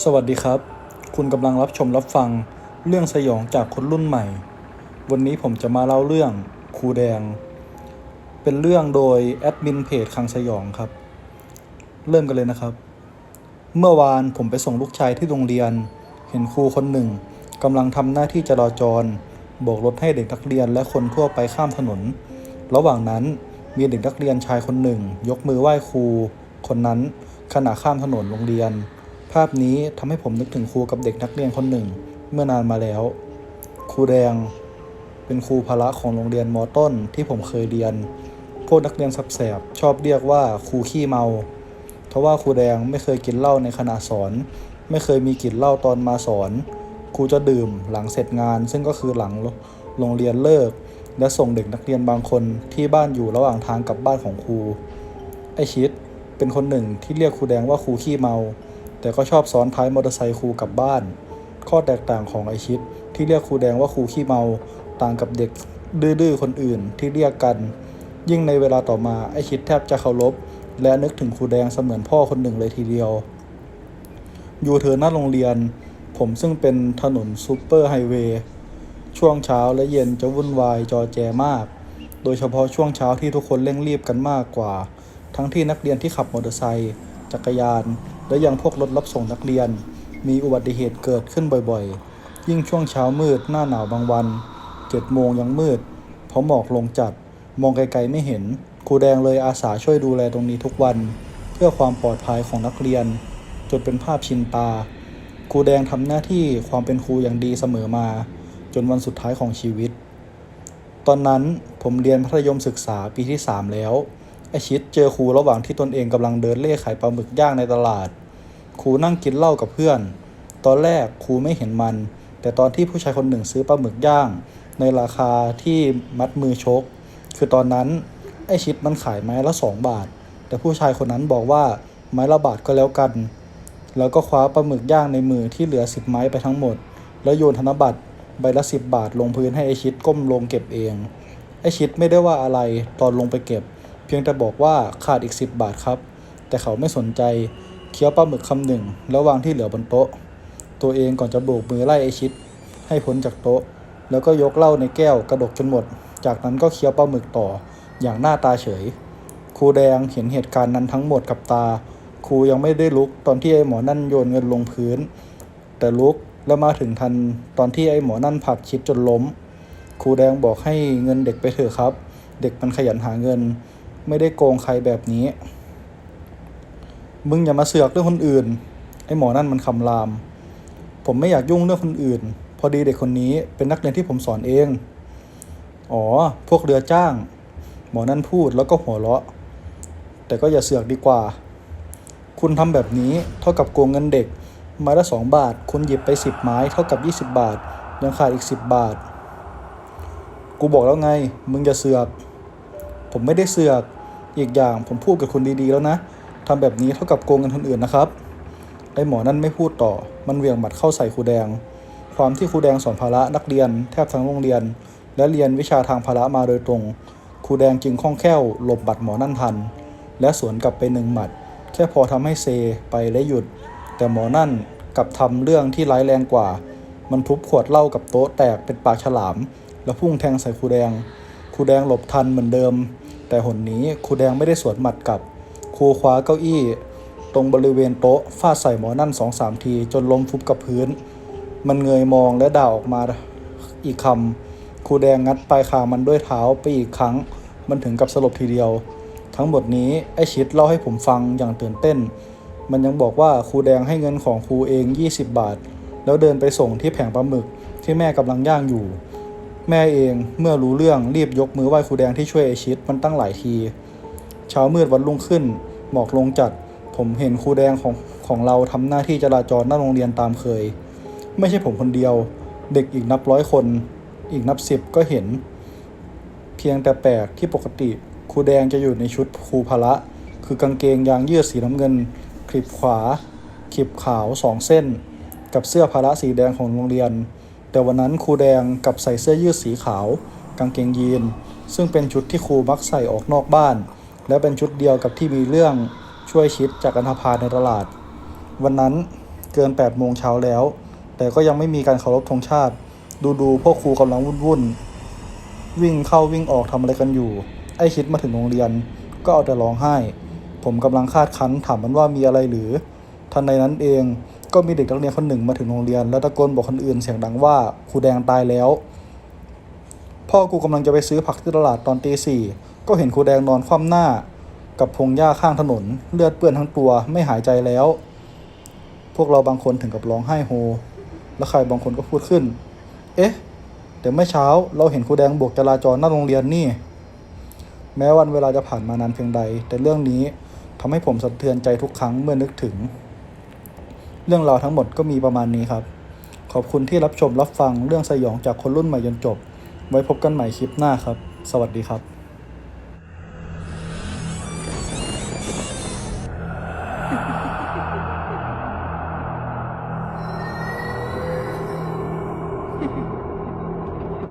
สวัสดีครับ คุณกำลังรับชมรับฟังเรื่องสยองจากคนรุ่นใหม่ วันนี้ผมจะมาเล่าเรื่องครูแดง เป็นเรื่องโดยแอดมินเพจคังสยองครับ เริ่มกันเลยนะครับ เมื่อวานผมไปส่งลูกชายที่โรงเรียน เห็นครูคนหนึ่งกำลังทำหน้าที่จราจรโบกรถให้เด็กนักเรียนและคนทั่วไปข้ามถนน ระหว่างนั้นมีเด็กนักเรียนชายคนหนึ่ง ยกมือไหว้ครูคนนั้นขณะข้ามถนนโรงเรียน ภาพนี้ทำให้ผมนึกถึงครูกับเด็กนักเรียนคนหนึ่ง เมื่อนานมาแล้ว ครูแดง เป็นครูพละของโรงเรียนมอต้นที่ผมเคยเรียน พวกนักเรียนสับแสบชอบเรียกว่าครูขี้เมา เพราะว่าครูแดงไม่เคยกินเหล้าในขณะสอน ไม่เคยมีกลิ่นเหล้าตอนมาสอน ครูจะดื่มหลังเสร็จงาน ซึ่งก็คือหลังโรงเรียนเลิก และส่งเด็กนักเรียนบางคนที่บ้านอยู่ระหว่างทางกลับบ้านของครู ไอชิดเป็นคนหนึ่งที่เรียกครูแดงว่าครูขี้เมา แต่ก็ชอบซ้อนท้ายมอเตอร์ไซค์ครูกลับบ้าน ข้อแตกต่างของไอชิดที่เรียกครูแดงว่าครูขี้เมา ต่างกับเด็กดื้อๆคนอื่นที่เรียกกัน ยิ่งในเวลาต่อมาไอชิดแทบจะเคารพและนึกถึงครูแดงเสมือนพ่อคนหนึ่งเลยทีเดียว อยู่เทินหน้าโรงเรียน ผมซึ่งเป็นถนนซูเปอร์ไฮเวย์ช่วงเช้าและเย็นจะวุ่นวายจอแจมาก โดยเฉพาะช่วงเช้าที่ทุกคนเร่งรีบกันมากกว่า ทั้งที่นักเรียนที่ขับมอเตอร์ไซค์จักรยาน และยังพวกรถรับส่งนักเรียน มีอุบัติเหตุเกิดขึ้นบ่อยๆ ยิ่งช่วงเช้ามืดหน้าหนาวบางวันเจ็ดโมงยังมืด เพราะหมอกลงจัด มองไกลๆไม่เห็น ครูแดงเลยอาสาช่วยดูแลตรงนี้ทุกวัน เพื่อความปลอดภัยของนักเรียน จนเป็นภาพชินตา ครูแดงทำหน้าที่ความเป็นครูอย่างดีเสมอมา จนวันสุดท้ายของชีวิต ตอนนั้นผมเรียนมัธยมศึกษาปีที่ 3 แล้วไอชิดเจอครูระหว่างที่ตนเองกำลังเดินเล่ขายปลาหมึกย่างในตลาด ครูนั่งกินเหล้ากับเพื่อน ตอนแรกครูไม่เห็นมัน แต่ตอนที่ผู้ชายคนหนึ่งซื้อปลาหมึกย่าง ในราคาที่มัดมือชก คือตอนนั้นไอชิดมันขายไม้ละสองบาท แต่ผู้ชายคนนั้นบอกว่าไม้ละบาทก็แล้วกัน แล้วก็คว้าปลาหมึกย่างในมือที่เหลือสิบไม้ไปทั้งหมด แล้วโยนธนบัตรใบละสิบบาทลงพื้นให้ไอชิดก้มลงเก็บเอง ไอชิดไม่ได้ว่าอะไรตอนลงไปเก็บ เพียงแต่บอกว่าขาดอีกสิบบาทครับ แต่เขาไม่สนใจ เคี้ยวปลาหมึกคำหนึ่งแล้ววางที่เหลือบนโต๊ะ ตัวเองก่อนจะโบกมือไล่ไอชิด ให้พ้นจากโต๊ะ แล้วก็ยกเหล้าในแก้วกระดกจนหมด จากนั้นก็เคี้ยวปลาหมึกต่ออย่างหน้าตาเฉย ครูแดงเห็นเหตุการณ์นั้นทั้งหมดกับตา ครูยังไม่ได้ลุกตอนที่ไอ้หมอนั่นโยนเงินลงพื้น แต่ลุกแล้วมาถึงทันตอนที่ไอ้หมอนั่นผลักชิดจนล้ม ครูแดงบอกให้เงินเด็กไปเถอะครับ เด็กมันขยันหาเงิน ไม่ได้โกงใครแบบนี้ มึงอย่ามาเสือกเรื่องคนอื่น ไอ้หมอนั่นมันคำราม ผมไม่อยากยุ่งเรื่องคนอื่น พอดีเด็กคนนี้เป็นนักเรียนที่ผมสอนเอง อ๋อ พวกเรือจ้าง หมอนั่นพูดแล้วก็หัวเราะ แต่ก็อย่าเสือกดีกว่า คุณทำแบบนี้เท่ากับโกงเงินเด็ก ไม้ละสองบาท คุณหยิบไปสิบไม้เท่ากับยี่สิบบาท ยังขาดอีกสิบบาท กูบอกแล้วไง มึงอย่าเสือก ผมไม่ได้เสือก อีกอย่างผมพูดกับคุณดีๆแล้วนะ ทำแบบนี้เท่ากับโกงเงินคนอื่นนะครับ ไอ้หมอนั่นไม่พูดต่อ มันเหวี่ยงหมัดเข้าใส่ครูแดง ความที่ครูแดงสอนภาระนักเรียนแทบทั้งโรงเรียน และเรียนวิชาทางภาระมาโดยตรง ครูแดงจึงคล่องแคล่วหลบบัดหมอนั่นทัน และสวนกลับไปหนึ่งหมัด แค่พอทำให้เซไปและหยุด แต่หมอนั่นกลับทำเรื่องที่ร้ายแรงกว่า มันทุบขวดเหล้ากับโต๊ะแตกเป็นปากฉลาม แล้วพุ่งแทงใส่ครูแดง ครูแดงหลบทันเหมือนเดิม แต่หนนี้ครูแดงไม่ได้สวนหมัดกลับ ครูคว้าเก้าอี้ ตรงบริเวณโต๊ะฟาดใส่หมอนั่นสองสามที จนล้มฟุบกับพื้น มันเงยมองและด่าออกมาอีกคำครูแดงงัดปลายคางมันด้วยเท้าไปอีกครั้ง มันถึงกับสลบทีเดียว ทั้งหมดนี้ไอชิดเล่าให้ผมฟังอย่างตื่นเต้น มันยังบอกว่าครูแดงให้เงินของครูเอง 20 บาท แล้วเดินไปส่งที่แผงปลาหมึกที่แม่กำลังย่างอยู่ แม่เองเมื่อรู้เรื่องรีบยกมือไหว้ครูแดงที่ช่วยไอชิดมันตั้งหลายที เช้ามืดวันรุ่งขึ้น หมอกลงจัด ผมเห็นครูแดงของของเราทำหน้าที่จราจรหน้าโรงเรียนตามเคย ไม่ใช่ผมคนเดียว เด็กอีกนับร้อยคน อีกนับสิบก็เห็น เพียงแต่แปลกที่ปกติครูแดงจะอยู่ในชุดครูพละ คือกางเกงยางยืดสีน้ำเงินคลิปขวาคลิปขาวสองเส้น กับเสื้อพละสีแดงของโรงเรียน แต่วันนั้นครูแดงกับใส่เสื้อยืดสีขาว กางเกงยีน ซึ่งเป็นชุดที่ครูมักใส่ออกนอกบ้าน และเป็นชุดเดียวกับที่มีเรื่องช่วยชิดจากอันธพาลในตลาด วันนั้นเกิน8โมงเช้าแล้ว แต่ก็ยังไม่มีการเคารพธงชาติ ดูดูๆพวกครูกำลังวุ่นวุ่นๆวิ่งเข้าวิ่งออกทำอะไรกันอยู่ ไอคิดมาถึงโรงเรียน ก็เอาแต่ร้องไห้ ผมกำลังคาดคั้นถามมันว่ามีอะไรหรือ ทันใดนั้นเองก็มีเด็กนักเรียนคนหนึ่งมาถึงโรงเรียน แล้วตะโกนบอกคนอื่นเสียงดังว่าครูแดงตายแล้ว พ่อกูกำลังจะไปซื้อผักที่ตลาดตอนตีสี่ ก็เห็นครูแดงนอนคว่ำหน้า กับพงหญ้าข้างถนน เลือดเปื้อนทั้งตัวไม่หายใจแล้ว พวกเราบางคนถึงกับร้องไห้โฮ แล้วใครบางคนก็พูดขึ้น เอ๊ะเดี๋ยวเมื่อเช้าเราเห็นครูแดงโบกจราจรหน้าโรงเรียนนี่ แม้วันเวลาจะผ่านมานานเพียงใด แต่เรื่องนี้ทำให้ผมสะเทือนใจทุกครั้งเมื่อนึกถึง เรื่องราวทั้งหมดก็มีประมาณนี้ครับ ขอบคุณที่รับชมรับฟังเรื่องสยองจากคนรุ่นใหม่จนจบ ไว้พบกันใหม่คลิปหน้าครับ สวัสดีครับ